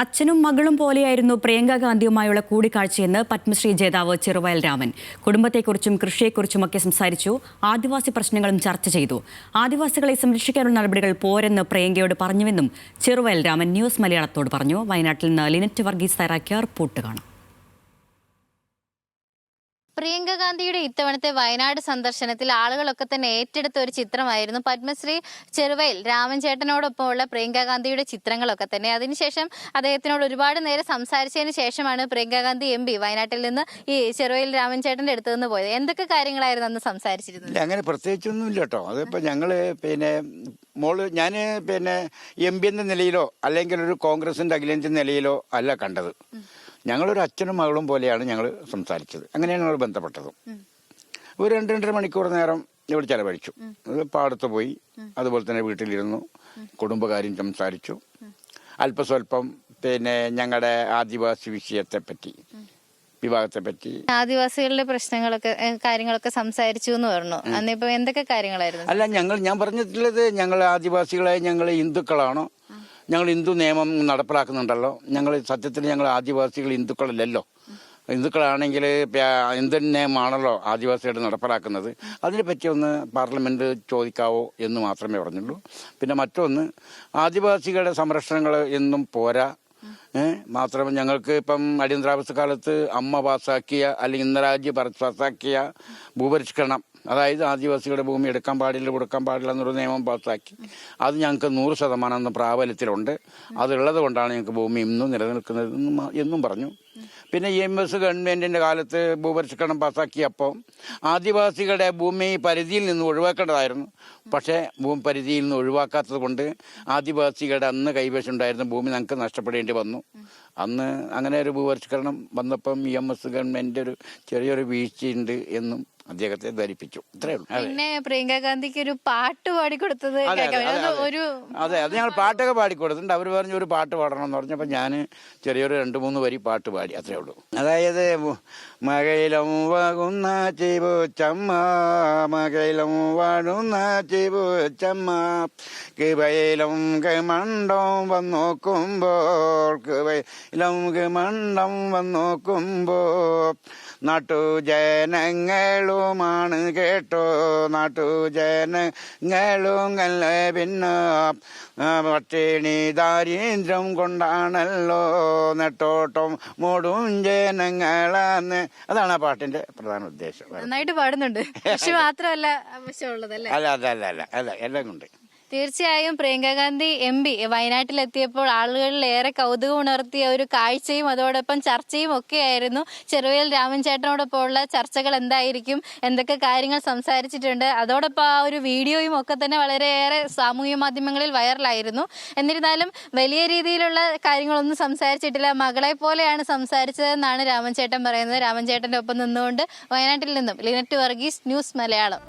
അച്ഛനും മകളും പോലെയായിരുന്നു പ്രിയങ്ക ഗാന്ധിയുമായുള്ള കൂടിക്കാഴ്ചയെന്ന് പത്മശ്രീ ജേതാവ് ചെറുവയൽ രാമൻ. കുടുംബത്തെക്കുറിച്ചും കൃഷിയെക്കുറിച്ചുമൊക്കെ സംസാരിച്ചു. ആദിവാസി പ്രശ്നങ്ങളും ചർച്ച ചെയ്തു. ആദിവാസികളെ സംരക്ഷിക്കാനുള്ള നടപടികൾ പോരെന്ന് പ്രിയങ്കയോട് പറഞ്ഞുവെന്നും ചെറുവയൽ രാമൻ ന്യൂസ് മലയാളത്തോട് പറഞ്ഞു. വയനാട്ടിൽ നിന്ന് ലിനറ്റ് വർഗീസ് തയ്യാറാക്കിയ റിപ്പോർട്ട് കാണാം. പ്രിയങ്ക ഗാന്ധിയുടെ ഇത്തവണത്തെ വയനാട് സന്ദർശനത്തിൽ ആളുകളൊക്കെ തന്നെ ഏറ്റെടുത്ത ഒരു ചിത്രമായിരുന്നു പത്മശ്രീ ചെറുവയിൽ. രാമൻ ചേട്ടനോടൊപ്പമുള്ള പ്രിയങ്ക ഗാന്ധിയുടെ ചിത്രങ്ങളൊക്കെ തന്നെ. അതിനുശേഷം അദ്ദേഹത്തിനോട് ഒരുപാട് നേരം സംസാരിച്ചതിന് ശേഷമാണ് പ്രിയങ്ക ഗാന്ധി എം പി വയനാട്ടിൽ നിന്ന് ഈ ചെറുവയിൽ രാമൻ ചേട്ടന്റെ അടുത്ത് നിന്ന് പോയത്. എന്തൊക്കെ കാര്യങ്ങളായിരുന്നു അന്ന് സംസാരിച്ചിരുന്നത്? അങ്ങനെ പ്രത്യേകിച്ചൊന്നും ഇല്ല കേട്ടോ. അതിപ്പോൾ ഞങ്ങൾ പിന്നെ മോൾ ഞാൻ പിന്നെ എം പി എന്ന നിലയിലോ അല്ലെങ്കിൽ ഒരു കോൺഗ്രസിന്റെ അഖിലേന്ത്യ നിലയിലോ അല്ല കണ്ടത്. ഞങ്ങളൊരു അച്ഛനും മകളും പോലെയാണ് ഞങ്ങൾ സംസാരിച്ചത്. അങ്ങനെയാണ് ഞങ്ങൾ ബന്ധപ്പെട്ടത്. ഒരു രണ്ട് രണ്ടര മണിക്കൂർ നേരം ഇവിടെ ചെലവഴിച്ചു. അത് പാടത്ത് പോയി. അതുപോലെ തന്നെ വീട്ടിലിരുന്നു. കുടുംബകാര്യം സംസാരിച്ചു. അല്പസ്വല്പം പിന്നെ ഞങ്ങളുടെ ആദിവാസി വിഷയത്തെ പറ്റി വിഭാഗത്തെ പറ്റി ആദിവാസികളുടെ പ്രശ്നങ്ങളൊക്കെ കാര്യങ്ങളൊക്കെ സംസാരിച്ചു എന്ന് പറഞ്ഞു അന്നിപ്പോ എന്തൊക്കെ കാര്യങ്ങളായിരുന്നു? അല്ല ഞങ്ങൾ ഞാൻ പറഞ്ഞിട്ടുള്ളത് ഞങ്ങൾ ആദിവാസികളായ ഞങ്ങൾ ഹിന്ദുക്കളാണോ. ഞങ്ങൾ ഹിന്ദു നിയമം നടപ്പിലാക്കുന്നുണ്ടല്ലോ. ഞങ്ങൾ സത്യത്തിൽ ഞങ്ങൾ ആദിവാസികൾ ഹിന്ദുക്കളല്ലല്ലോ. ഹിന്ദുക്കളാണെങ്കിൽ ഇന്ത്യൻ നിയമമാണല്ലോ ആദിവാസികളുടെ നടപ്പിലാക്കുന്നത്. അതിനെപ്പറ്റി ഒന്ന് പാർലമെന്റ് ചോദിക്കാവോ എന്ന് മാത്രമേ പറഞ്ഞുള്ളൂ. പിന്നെ മറ്റൊന്ന് ആദിവാസികളുടെ സംരക്ഷണങ്ങൾ എന്നും പോരാ. മാത്രമല്ല ഞങ്ങൾക്ക് ഇപ്പം അടിയന്തരാവസ്ഥ കാലത്ത് അമ്മ പാസാക്കിയ അല്ലെങ്കിൽ ഇന്നരാജ്യ പാസാക്കിയ ഭൂപരിഷ്കരണം അതായത് ആദിവാസികളുടെ ഭൂമി എടുക്കാൻ പാടില്ല കൊടുക്കാൻ പാടില്ല എന്നൊരു നിയമം പാസ്സാക്കി. അത് ഞങ്ങൾക്ക് നൂറ് ശതമാനം പ്രാബല്യത്തിലുണ്ട്. അതുള്ളത് കൊണ്ടാണ് ഞങ്ങൾക്ക് ഭൂമി ഇന്നും നിലനിൽക്കുന്നത് എന്നും പറഞ്ഞു. പിന്നെ ഇ എം എസ് ഗവൺമെന്റിന്റെ കാലത്ത് ഭൂപരിഷ്കരണം പാസ്സാക്കിയപ്പോൾ ആദിവാസികളുടെ ഭൂമി പരിധിയിൽ നിന്ന് ഒഴിവാക്കേണ്ടതായിരുന്നു. പക്ഷേ ഭൂമി പരിധിയിൽ നിന്ന് ഒഴിവാക്കാത്തത് കൊണ്ട് ആദിവാസികളുടെ അന്ന് കൈവശമുണ്ടായിരുന്ന ഭൂമി ഞങ്ങൾക്ക് നഷ്ടപ്പെടേണ്ടി വന്നു. അന്ന് അങ്ങനെ ഒരു ഭൂപരിഷ്കരണം വന്നപ്പം ഇ എം എസ് ഗവൺമെന്റ് ഒരു ചെറിയൊരു വീഴ്ചയുണ്ട് എന്നും അദ്ദേഹത്തെ ധരിപ്പിച്ചു ഇത്രേ ഉള്ളൂ. പിന്നെ പ്രിയങ്ക ഗാന്ധിക്ക് ഒരു പാട്ട് പാടിക്കൊടുത്തത്. ഒരു അതെ. അത് ഞങ്ങൾ പാട്ടൊക്കെ പാടിക്കൊടുത്തിട്ടുണ്ട്. അവർ പറഞ്ഞു ഒരു പാട്ട് പാടണം എന്ന് പറഞ്ഞപ്പോൾ ഞാൻ ചെറിയൊരു രണ്ട് മൂന്ന് വരി പാട്ട് പാടി അത്രേ ഉള്ളൂ. അതായത് മകയിലും വാകുന്ന ചെയ്വു ചമ്മ മകയിലും വാഴുന്ന ചെയ്വു ചമ്മ. കിവയിലും കിമണ്ടം വന്നോക്കുമ്പോൾ കിവയിലും കിമണ്ടം വന്നോക്കുമ്പോൾ നാട്ടുജനങ്ങളുമാണ് കേട്ടോ. നാട്ടുജനങ്ങളും അല്ല പിന്നെ? പട്ടിണി ദാരിദ്ര്യം കൊണ്ടാണല്ലോ നെട്ടോട്ടം മൂടും ജനങ്ങളാന്ന്. അതാണ് ആ പാട്ടിന്റെ പ്രധാന ഉദ്ദേശം. നന്നായിട്ട് പാടുന്നുണ്ട്. പക്ഷെ മാത്രമല്ല അല്ല? അല്ല അല്ല അല്ല എല്ലാം കൊണ്ട് തീർച്ചയായും പ്രിയങ്ക ഗാന്ധി എം പി വയനാട്ടിലെത്തിയപ്പോൾ ആളുകളിൽ ഏറെ കൗതുകം ഉണർത്തിയ ഒരു കാഴ്ചയും അതോടൊപ്പം ചർച്ചയും ഒക്കെയായിരുന്നു ചെറുവേൽ രാമൻ ചേട്ടനോടൊപ്പമുള്ള ചർച്ചകൾ എന്തായിരിക്കും? എന്തൊക്കെ കാര്യങ്ങൾ സംസാരിച്ചിട്ടുണ്ട്? അതോടൊപ്പം ആ ഒരു വീഡിയോയും ഒക്കെ തന്നെ വളരെയേറെ സാമൂഹ്യ മാധ്യമങ്ങളിൽ വൈറലായിരുന്നു. എന്നിരുന്നാലും വലിയ രീതിയിലുള്ള കാര്യങ്ങളൊന്നും സംസാരിച്ചിട്ടില്ല. മകളെ പോലെയാണ് സംസാരിച്ചതെന്നാണ് രാമൻചേട്ടൻ പറയുന്നത്. രാമൻ ചേട്ടന്റെ ഒപ്പം നിന്നുകൊണ്ട് വയനാട്ടിൽ നിന്നും ലിനറ്റ് വർഗീസ് ന്യൂസ് മലയാളം.